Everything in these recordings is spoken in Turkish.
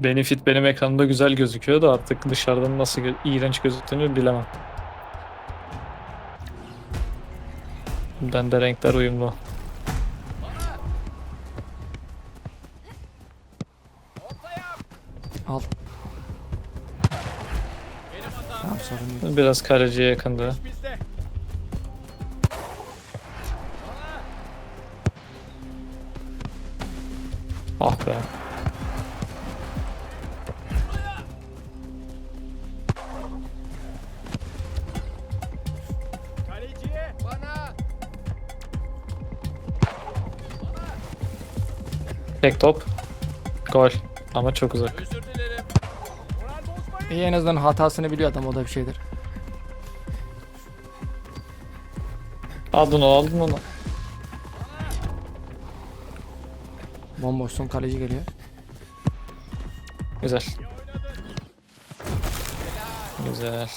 Benefit benim ekranımda güzel gözüküyor da artık dışarıdan nasıl gö- iğrenç gözüktüğünü bilemem. Bende renkler uyumlu. Al. Tamam sorun değil. Biraz kaleciye yakındı. Ah be. Tek top. Gol. Ama çok uzak. İyi en azından hatasını biliyor adam o da bir şeydir. Aldın onu aldın onu. Bomboş son kaleci geliyor. Güzel. Güzel.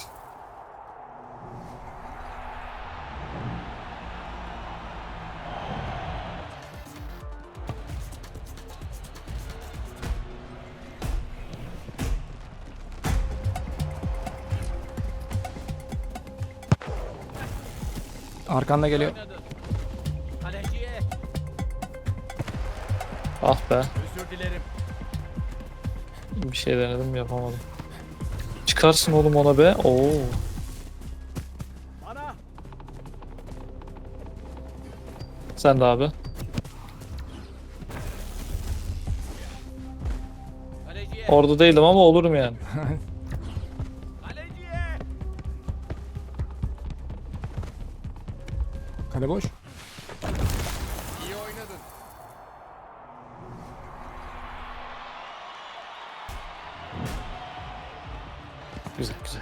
Arkanda geliyor. Kaleciye. Ah be. Özür dilerim. Bir şey denedim yapamadım. Çıkarsın oğlum ona be. Oo. Bana. Sen de abi. Kaleciye. Orada değildim ama olurum yani. Kale boş. İyi oynadın. Güzel güzel.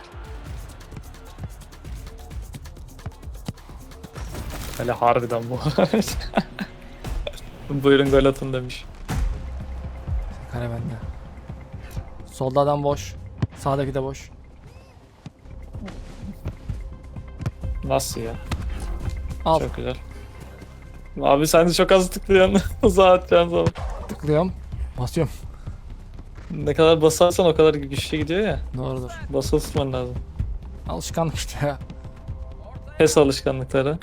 Hele harbiden bu. Buyurun gol atın demiş. Kale bende. Solda adam boş. Sağdaki de boş. Nasıl ya? Al. Çok güzel. Abi sen de çok az tıklıyorsun. Uzağa atacaksın zaman. Tıklıyorum. Basıyorum. Ne kadar basarsan o kadar güçlü gidiyor ya. Doğrudur. Basılı tutman lazım. Alışkanlık işte ya. PES alışkanlıkları.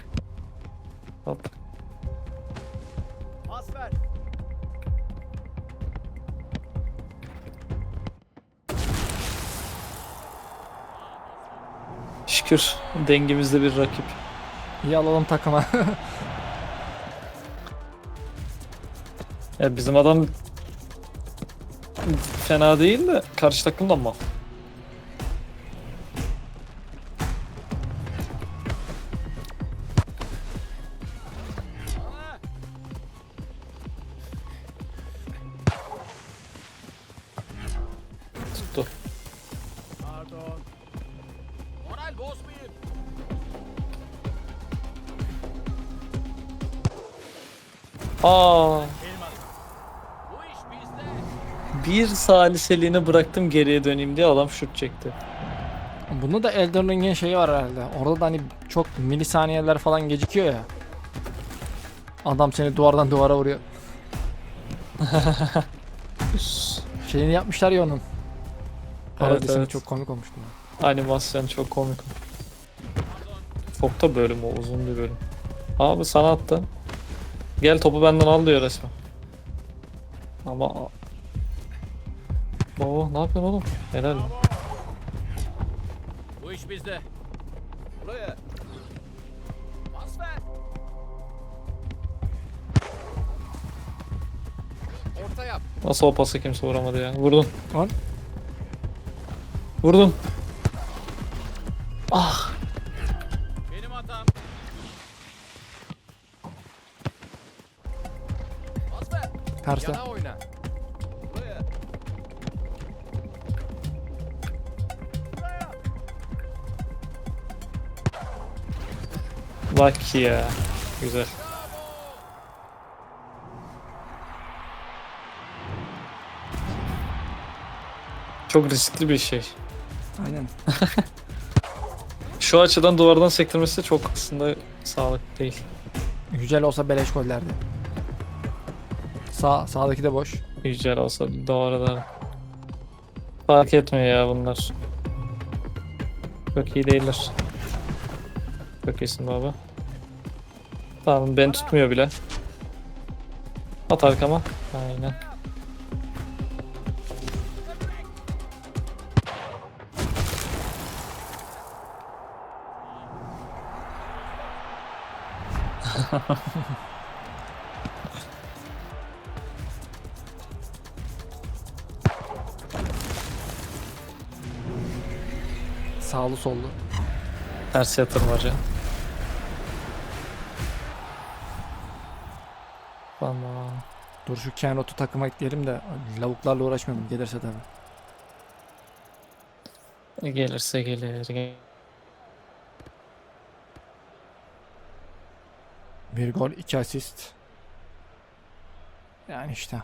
Hop. Şükür dengemizde bir rakip. İyi alalım takıma. Ya bizim adam fena değil de karşı takım da Aa, bir saliseliğine bıraktım geriye döneyim diye adam şut çekti. Bunda da Elden Ring'in şeyi var herhalde. Orada da hani çok milisaniyeler falan gecikiyor ya. Adam seni duvardan duvara vuruyor. Şeyini yapmışlar ya onun. Parodisini evet. çok komik olmuştu. Animasyon çok komik. Çok da bölüm o uzun bir bölüm. Abi sana attı. Gel topu benden al diyor resmen. Ama Oo ne yapıyorsun oğlum? Helal. Bu iş bizde. Buraya. Pas ver. Orta yap. Nasıl o pası kimse vuramadı ya. Vurdun. Lan. Vurdun. Ah. Terse. Yana oyna. Buraya. Buraya. Bak ya. Güzel. Çok riskli bir şey. Aynen. Şu açıdan duvardan sektirmesi çok aslında sağlıklı değil. Güzel olsa beleş gollerdi. Sağ, sağdaki de boş. Yücel olsa doğru da. Fark etmiyor ya bunlar. Çok iyi değiller. Çok iyisin baba. Tamam beni tutmuyor bile. At arkama. Aynen. Sağlı sollu. Ters yatırmaca. Tamam. Dur şu Kenrot'u takıma ekleyelim de lavuklarla uğraşmayalım gelirse tabi. Gelirse gelir. Gel- Bir gol iki asist. Yani işte.